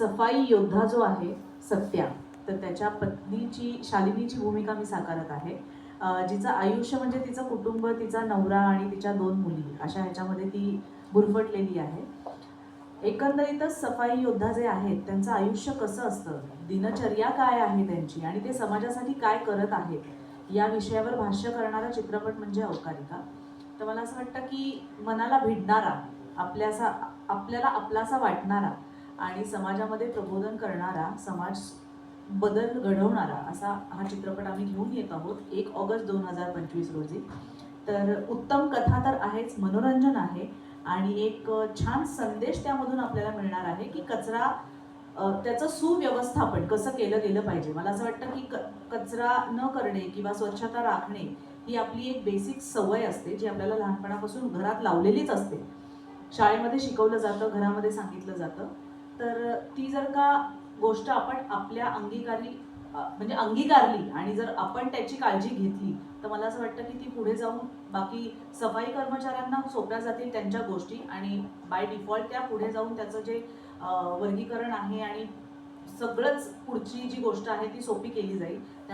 सफाई योद्धा जो आहे सत्या तर त्याच्या पत्नीची शालिनीची भूमिका मी साकारत आहे. जिचं आयुष्य म्हणजे तिचं कुटुंब तिचा नवरा आणि तिच्या दोन मुली अशा ह्याच्यामध्ये ती गुरफटलेली आहे. एकंदरीतच सफाई योद्धा जे आहेत त्यांचं आयुष्य कसं असतं? दिनचर्या काय आहे त्यांची? आणि ते समाजासाठी काय करत आहेत? या विषयावर भाष्य करणारा चित्रपट म्हणजे अवकारिका तर मला असं वाटतं की मनाला भिडणारा आपल्यासा आपल्याला आपलासा वाटणारा आणि समाजामध्ये प्रबोधन करणारा समाज बदल घडवणारा असा हा चित्रपट आम्ही घेऊन येत आहोत एक ऑगस्ट दोन हजार पंचवीस रोजी. तर उत्तम कथा तर आहेच मनोरंजन आहे आणि एक छान संदेश त्यामधून आपल्याला मिळणार आहे की कचरा त्याचं सुव्यवस्थापन कसं केलं गेलं पाहिजे. मला असं वाटतं की क कचरा न करणे किंवा स्वच्छता राखणे ही आपली एक बेसिक सवय असते जी आपल्याला लहानपणापासून घरात लावलेलीच असते. शाळेमध्ये शिकवलं जातं घरामध्ये सांगितलं जातं. तर ती जर का गोष्ट आपण आपल्या अंगीकारी म्हणजे अंगीकारली आणि जर आपण त्याची काळजी घेतली तर मला असं वाटतं की ती पुढे जाऊन बाकी सफाई कर्मचाऱ्यांना सोप्या जातील त्यांच्या गोष्टी आणि बाय डिफॉल्ट त्या पुढे जाऊन त्याचं जे वर्गीकरण आहे आणि सगळंच पुढची जी गोष्ट आहे ती सोपी केली जाईल.